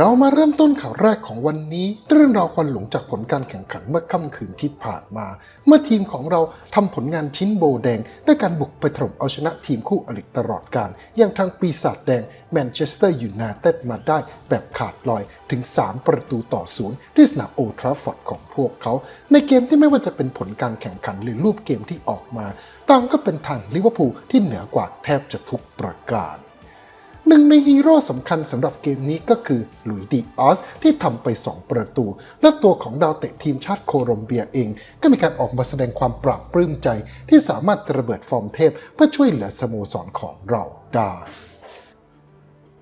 เรามาเริ่มต้นข่าวแรกของวันนี้ เรื่องราวควันหลงจากผลการแข่งขันเมื่อค่ำคืนที่ผ่านมา เมื่อทีมของเราทำผลงานชิ้นโบแดง ด้วยการบุกไปถล่มเอาชนะทีมคู่อริตลอดการอย่างทางปีศาจแดงแมนเชสเตอร์ยูไนเต็ดมาได้แบบขาดลอยถึง 3 ประตูต่อศูนย์ที่สนามโอทราฟฟอร์ดของพวกเขา ในเกมที่ไม่ว่าจะเป็นผลการแข่งขันหรือรูปเกมที่ออกมาต่างก็เป็นทางลิเวอร์พูลที่เหนือกว่าแทบจะทุกประการ หนึ่งในฮีโร่สำคัญสำหรับเกมนี้ก็คือหลุยส์ดีออสที่ทำไป 2 ประตู และตัวของดาวเตะทีมชาติโคลอมเบียเอง ก็มีการออกมาแสดงความปราบปลื้มใจ ที่สามารถระเบิดฟอร์มเทพ เพื่อช่วยเหลือสโมสรของเราได้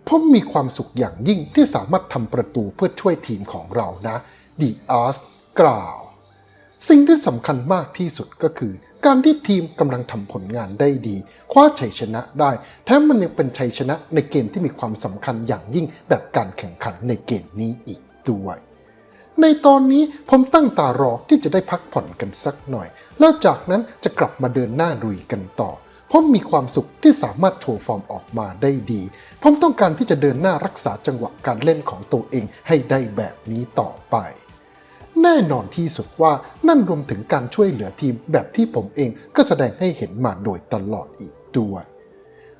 ผมมีความสุขอย่างยิ่งที่สามารถทำประตูเพื่อช่วยทีมของเรานะดีอาร์สกล่าว สิ่งที่สำคัญมากที่สุดก็คือ การที่ทีมกำลังทำผลงานได้ดี คว้าชัยชนะได้ แถมมันยังเป็นชัยชนะในเกมที่มีความสำคัญอย่างยิ่งแบบการแข่งขันในเกมนี้อีกด้วยในตอนนี้ผมตั้งตารอที่จะได้พักผ่อนกันสักหน่อย แล้วจากนั้นจะกลับมาเดินหน้าลุยกันต่อ ผมมีความสุขที่สามารถโชว์ฟอร์มออกมาได้ดี ผมต้องการที่จะเดินหน้ารักษาจังหวะการเล่นของตัวเองให้ได้แบบนี้ต่อไป แน่นอนที่สุดว่านั่นรวมถึงการช่วยเหลือทีมแบบที่ผมเองก็แสดงให้เห็นมาโดยตลอดอีกด้วย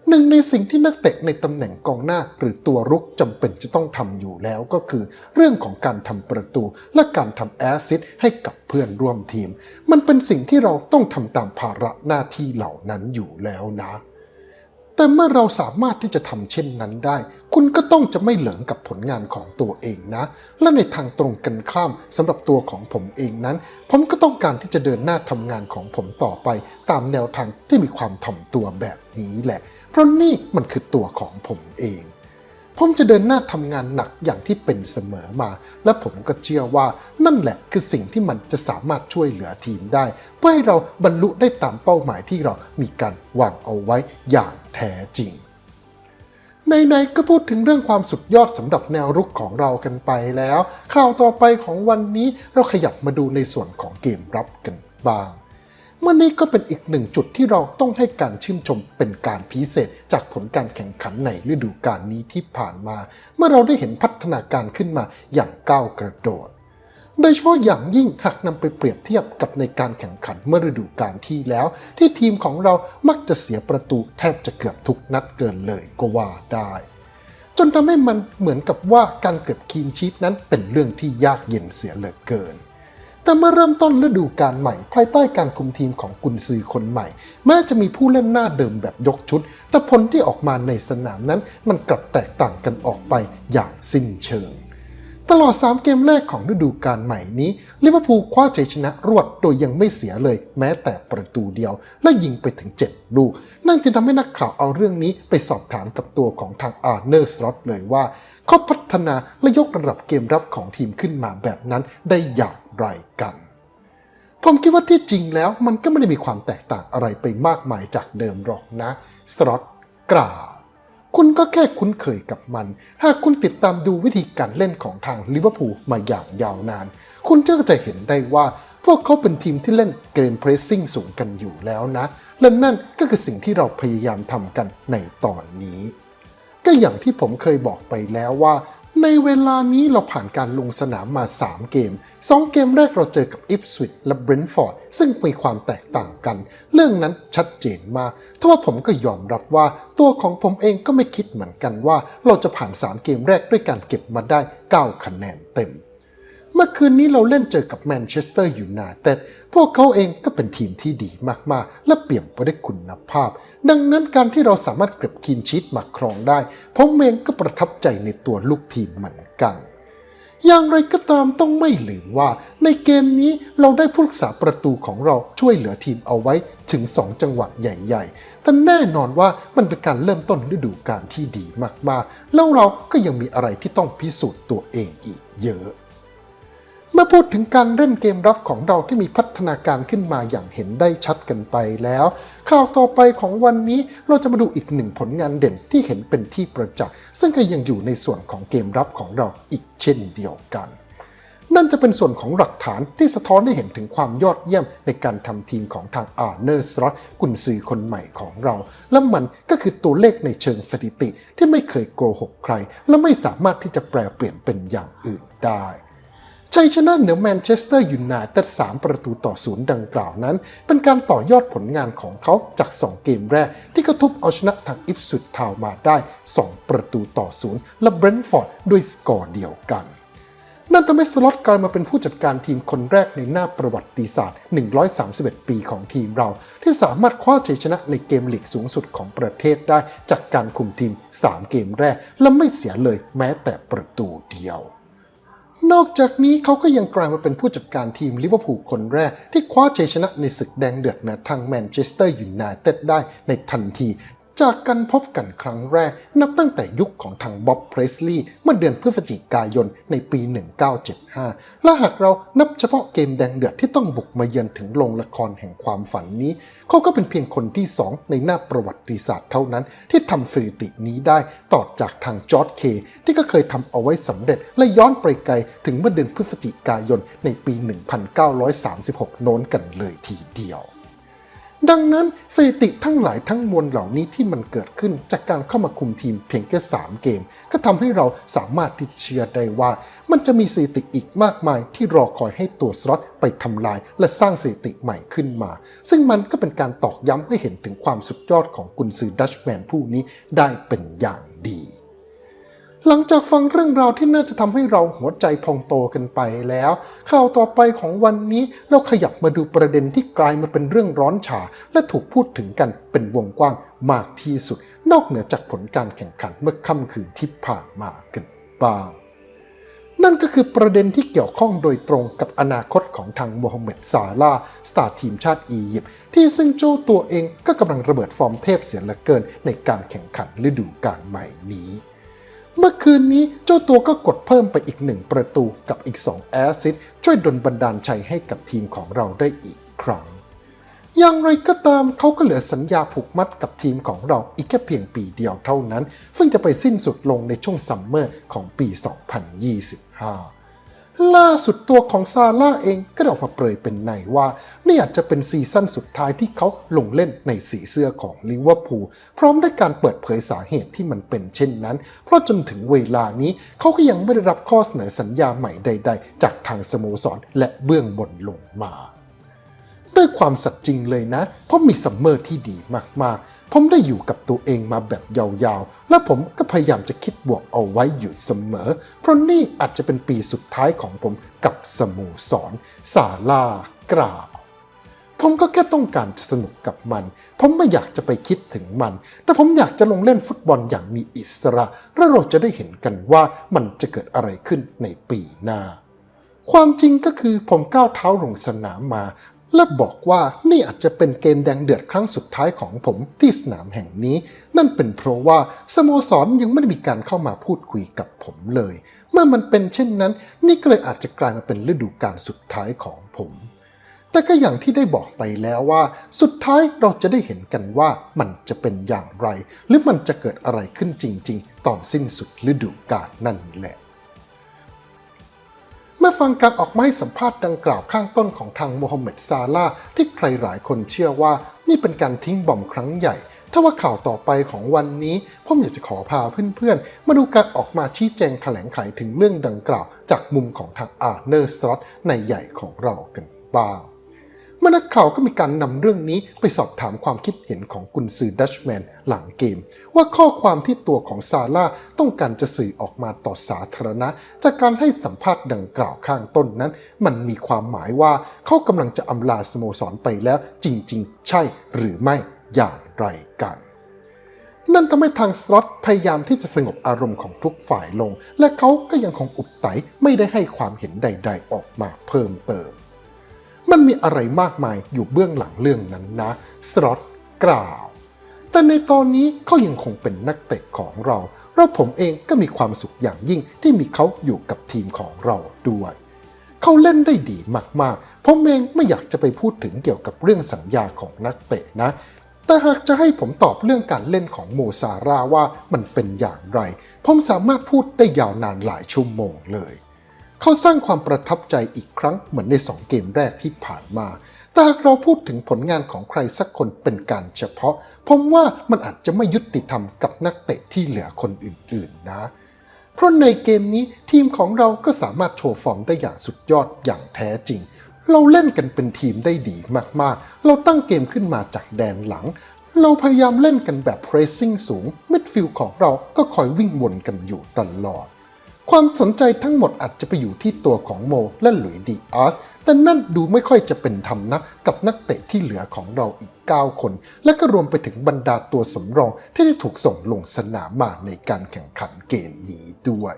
หนึ่งในสิ่งที่นักเตะในตำแหน่งกองหน้าหรือตัวรุกจำเป็นจะต้องทำอยู่แล้วก็คือ เรื่องของการทำประตูและการทำแอสซิสต์ให้กับเพื่อนร่วมทีม มันเป็นสิ่งที่เราต้องทำตามภาระหน้าที่เหล่านั้นอยู่แล้วนะ แต่เมื่อเราสามารถที่จะทำเช่นนั้นได้ คุณก็ต้องจะไม่เหลิงกับผลงานของตัวเองนะ และในทางตรงกันข้ามสำหรับตัวของผมเองนั้น ผมก็ต้องการที่จะเดินหน้าทำงานของผมต่อไป ตามแนวทางที่มีความถ่อมตัวแบบนี้แหละ เพราะนี่มันคือตัวของผมเอง ผมจะเดินหน้าทำงานหนักอย่างที่เป็นเสมอมา และผมก็เชื่อว่านั่นแหละคือสิ่งที่มันจะสามารถช่วยเหลือทีมได้ เพื่อให้เราบรรลุได้ตามเป้าหมายที่เรามีการวางเอาไว้อย่างแท้จริงในๆก็พูดถึงเรื่องความสุดยอดสำหรับแนวรุกของเรากันไปแล้ว ข่าวต่อไปของวันนี้เราขยับมาดูในส่วนของเกมรับกันบ้าง มื่อนี้ก็เป็นอีกหนึ่งจุดที่เราต้องให้การชื่นชมเป็นการพิเศษ จากผลการแข่งขันในฤดูกาลนี้ที่ผ่านมา เมื่อเราได้เห็นพัฒนาการขึ้นมาอย่างก้าวกระโดดโดยเฉพาะอย่างยิ่งหากนำไปเปรียบเทียบกับในการแข่งขันเมื่อฤดูกาลที่แล้ว ที่ทีมของเรามักจะเสียประตูแทบจะเกือบทุกนัดเกินเลยก็ว่าได้ จนทำให้มันเหมือนกับว่าการเก็บคีนชีตนั้นเป็นเรื่องที่ยากเย็นเสียเหลือเกิน แต่เมื่อเริ่มต้นฤดูกาลใหม่ ภายใต้การคุมทีมของกุนซือคนใหม่ แม้จะมีผู้เล่นหน้าเดิมแบบยกชุด แต่ผลที่ออกมาในสนามนั้นมันกลับแตกต่างกันออกไปอย่างสิ้นเชิง ตลอด 3 เกมแรกของฤดูกาลใหม่นี้ลิเวอร์พูลคว้าชัยชนะรวดโดยยังไม่เสียเลยแม้แต่ประตูเดียว และยิงไปถึง 7 ลูก นั่นจึงทำให้นักข่าวเอาเรื่องนี้ไปสอบถามกับตัวของทางอาร์เนอร์สล็อตเลยว่า เขาพัฒนาและยกระดับเกมรับของทีมขึ้นมาแบบนั้นได้อย่างไรกันผมคิดว่าที่จริงแล้วมันก็ไม่ได้มีความแตกต่างอะไรไปมากมายจากเดิมหรอกนะ สล็อตกล่าว คุณก็แค่คุ้นเคยกับมัน หากคุณติดตามดูวิธีการเล่นของทางลิเวอร์พูลมาอย่างยาวนาน คุณก็จะเห็นได้ว่าพวกเขาเป็นทีมที่เล่นเกมเพรสซิ่งสูงกันอยู่แล้วนะ และนั่นก็คือสิ่งที่เราพยายามทำกันในตอนนี้ ก็อย่างที่ผมเคยบอกไปแล้วว่า ในเวลานี้เราผ่านการลงสนามมา 3 เกม 2 เกมแรกเราเจอกับอิฟสวิตและเบรนท์ฟอร์ดซึ่งมีความแตกต่างกัน เรื่องนั้นชัดเจนมากทว่าผมก็ยอมรับว่าตัวของผมเองก็ไม่คิดเหมือนกันว่า เราจะผ่าน 3 เกมแรกด้วยการเก็บมาได้ 9 คะแนนเต็ม เมื่อคืนนี้เราเล่นเจอกับแมนเชสเตอร์ยูไนเต็ดพวกเขาเองก็เป็นทีมที่ดีมากๆ และเปี่ยมไปด้วยคุณภาพ ดังนั้นการที่เราสามารถเก็บคีนชีตมาครองได้ผมเองก็ประทับใจในตัวลูกทีมเหมือนกันอย่างไรก็ตามต้องไม่ลืมว่า ในเกมนี้เราได้ผู้รักษาประตูของเราช่วยเหลือทีมเอาไว้ถึง 2 จังหวะใหญ่ ๆ แต่แน่นอนว่ามันเป็นการเริ่มต้นฤดูกาลที่ดีมากๆ แล้วเราก็ยังมีอะไรที่ต้องพิสูจน์ตัวเองอีกเยอะ เมื่อพูดถึงการเล่นเกมรับของเราที่มีพัฒนาการขึ้นมาอย่างเห็นได้ชัดกันไปแล้ว ข่าวต่อไปของวันนี้เราจะมาดูอีกหนึ่งผลงานเด่นที่เห็นเป็นที่ประจักษ์ซึ่งก็ยังอยู่ในส่วนของเกมรับของเราอีกเช่นเดียวกัน นั่นจะเป็นส่วนของหลักฐานที่สะท้อนให้เห็นถึงความยอดเยี่ยมในการทำทีมของทางอาร์เนอร์สล็อตกุนซือคนใหม่ของเรา และมันก็คือตัวเลขในเชิงสถิติที่ไม่เคยโกหกใคร และไม่สามารถที่จะแปลเปลี่ยนเป็นอย่างอื่นได้ ชัยชนะเหนือแมนเชสเตอร์ยูไนเต็ด3ประตูต่อศูนย์ดังกล่าวนั้น เป็นการต่อยอดผลงานของเขาจาก 2 เกมแรก ที่กระทุบเอาชนะทางอิฟสุดทาวมาได้ 2 ประตูต่อศูนย์และเบรนท์ฟอร์ดด้วยสกอร์เดียวกันนั่นทำให้สล็อตกลายมาเป็นผู้จัดการทีมคนแรกในหน้าประวัติศาสตร์ 131 ปีของทีมเรา ที่สามารถคว้าชัยชนะในเกมลีกสูงสุดของประเทศได้ จากการคุมทีม 3 เกมแรก และไม่เสียเลยแม้แต่ประตูเดียว นอกจากนี้เขาก็ยังกลายมาเป็นผู้จัดการทีมลิเวอร์พูลคนแรก ที่คว้าชัยชนะในศึกแดงเดือดเหนือทางแมนเชสเตอร์ยูไนเต็ดได้ในทันที จากการพบกันครั้งแรกนับตั้งแต่ยุคของทางบ๊อบเพรสลีย์เมื่อเดือนพฤศจิกายนในปี 1975 และหากเรานับเฉพาะเกมแดงเดือดที่ต้องบุกมาเยือนถึงโรงละครแห่งความฝันนี้ เขาก็เป็นเพียงคนที่สองในหน้าประวัติศาสตร์เท่านั้น ที่ทำสถิตินี้ได้ต่อจากทางจอร์ดเค ที่ก็เคยทำเอาไว้สำเร็จและย้อนไปไกลถึงเมื่อเดือนพฤศจิกายนในปี 1936 โน้นกันเลยทีเดียว ดังนั้นสถิติทั้งหลายทั้งมวลเหล่านี้ที่มันเกิดขึ้นจากการเข้ามาคุมทีมเพียงแค่3เกม ก็ทำให้เราสามารถที่เชื่อได้ว่า มันจะมีสถิติอีกมากมายที่รอคอยให้ตัวสล็อตไปทำลาย และสร้างสถิติใหม่ขึ้นมา ซึ่งมันก็เป็นการตอกย้ำให้เห็นถึงความสุดยอดของกุนซือดัชแมนผู้นี้ได้เป็นอย่างดี หลังจากฟังเรื่องราวที่น่าจะทำให้เราหัวใจพองโตกันไปแล้ว ข่าวต่อไปของวันนี้เราขยับมาดูประเด็นที่กลายมาเป็นเรื่องร้อนฉา และถูกพูดถึงกันเป็นวงกว้างมากที่สุด นอกเหนือจากผลการแข่งขันเมื่อค่ำคืนที่ผ่านมากันบ้างนั่นก็คือประเด็นที่เกี่ยวข้องโดยตรงกับอนาคตของทางโมฮัมเหม็ดซาลาสตาร์ทีมชาติอียิปต์ที่ซึ่งโจ้ตัวเองก็กำลังระเบิดฟอร์มเทพเสียเหลือเกินในการแข่งขันฤดูกาลใหม่นี้ เมื่อคืนนี้เจ้าตัวก็กดเพิ่มไปอีกหนึ่งประตูกับอีก 2 แอซิดช่วยดลบันดาลชัยให้กับทีมของเราได้อีกครั้ง อย่างไรก็ตามเขาก็เหลือสัญญาผูกมัดกับทีมของเราอีกแค่เพียงปีเดียวเท่านั้น ซึ่งจะไปสิ้นสุดลงในช่วงซัมเมอร์ของปี 2025 ล่าสุดตัวของซาร่าเองก็ได้ออกมาเปรยเป็นในว่านี่อาจจะเป็นซีซั่นสุดท้ายที่เขาลงเล่นในสีเสื้อของลิเวอร์พูลพร้อมด้วยการเปิดเผยสาเหตุที่มันเป็นเช่นนั้น เพราะจนถึงเวลานี้เขาก็ยังไม่ได้รับข้อเสนอสัญญาใหม่ใด ๆ จากทางสโมสรและเบื้องบนลงมา ด้วยความสัตย์จริงเลยนะ เพราะมีซัมเมอร์ที่ดีมากๆ ผมได้อยู่กับตัวเองมาแบบยาวๆ และผมก็พยายามจะคิดบวกเอาไว้อยู่เสมอ เพราะนี่อาจจะเป็นปีสุดท้ายของผมกับสโมสรซาลากล่าวผมก็แค่ต้องการจะสนุกกับมัน ผมไม่อยากจะไปคิดถึงมัน แต่ผมอยากจะลงเล่นฟุตบอลอย่างมีอิสระ และเราจะได้เห็นกันว่ามันจะเกิดอะไรขึ้นในปีหน้า ความจริงก็คือผมก้าวเท้าลงสนามมา และบอกว่านี่อาจจะเป็นเกมแดงเดือดครั้งสุดท้ายของผมที่สนามแห่งนี้ นั่นเป็นเพราะว่าสโมสรยังไม่ได้มีการเข้ามาพูดคุยกับผมเลย เมื่อมันเป็นเช่นนั้น นี่ก็เลยอาจจะกลายมาเป็นฤดูกาลสุดท้ายของผม แต่ก็อย่างที่ได้บอกไปแล้วว่า สุดท้ายเราจะได้เห็นกันว่ามันจะเป็นอย่างไร หรือมันจะเกิดอะไรขึ้นจริง ๆ ตอนสิ้นสุดฤดูกาลนั่นแหละ มื่อฟังการออกมาให้สัมภาษณ์ดังกล่าวข้างต้นของทางโมฮัมเหม็ดซาลาที่ใครหลายคนเชื่อว่านี่เป็นการทิ้งบอมครั้งใหญ่ ถ้าว่าข่าวต่อไปของวันนี้ผมอยากจะขอพาเพื่อนๆ มาดูการออกมาชี้แจงแถลงไขถึงเรื่องดังกล่าว จากมุมของทางอาร์เนอร์สตรอตในใหญ่ของเรากันบ้าง มื่อนักข่าวก็มีการนำเรื่องนี้ไปสอบถามความคิดเห็นของกุนซือดัชแมนหลังเกม ว่าข้อความที่ตัวของซาร่าต้องการจะสื่อออกมาต่อสาธารณะ จากการให้สัมภาษณ์ดังกล่าวข้างต้นนั้น มันมีความหมายว่าเขากำลังจะอำลาสโมสรไปแล้วจริง ๆ ใช่หรือไม่อย่างไรกันนั่นทำให้ทางสล็อตพยายามที่จะสงบอารมณ์ของทุกฝ่ายลง และเขาก็ยังคงอุบไตไม่ได้ให้ความเห็นใด ๆ ออกมาเพิ่มเติม มันมีอะไรมากมายอยู่เบื้องหลังเรื่องนั้นนะสล็อตกล่าว แต่ในตอนนี้เขายังคงเป็นนักเตะของเราและผมเองก็มีความสุขอย่างยิ่งที่มีเขาอยู่กับทีมของเราด้วยเขาเล่นได้ดีมากๆ ผมเองไม่อยากจะไปพูดถึงเกี่ยวกับเรื่องสัญญาของนักเตะนะ แต่หากจะให้ผมตอบเรื่องการเล่นของโมซาร่าว่ามันเป็นอย่างไร ผมสามารถพูดได้ยาวนานหลายชั่วโมงเลย เขาสร้างความประทับใจอีกครั้งเหมือนใน 2 เกมแรกที่ผ่านมา แต่หากเราพูดถึงผลงานของใครสักคนเป็นการเฉพาะ ผมว่ามันอาจจะไม่ยุติธรรมกับนักเตะที่เหลือคนอื่นๆนะ เพราะในเกมนี้ทีมของเราก็สามารถโชว์ฟอร์มได้อย่างสุดยอดอย่างแท้จริง เราเล่นกันเป็นทีมได้ดีมากๆ เราตั้งเกมขึ้นมาจากแดนหลังเราพยายามเล่นกันแบบ pressing สูง มิดฟิลด์ของเราก็คอยวิ่งวนกันอยู่ตลอด ความสนใจทั้งหมดอาจจะไปอยู่ที่ตัวของโมและหลุยดีอาร์สแต่นั่นดูไม่ค่อยจะเป็นธรรมนะกับนักเตะที่เหลือของเราอีก 9 คน และก็รวมไปถึงบรรดาตัวสำรองที่ได้ถูกส่งลงสนามมาในการแข่งขันเกมนี้ด้วย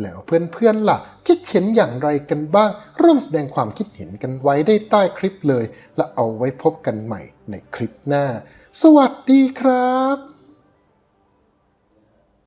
แล้วเพื่อนๆล่ะ คิดเห็นอย่างไรกันบ้าง ร่วมแสดงความคิดเห็นกันไว้ได้ใต้คลิปเลย และเอาไว้พบกันใหม่ในคลิปหน้า สวัสดีครับ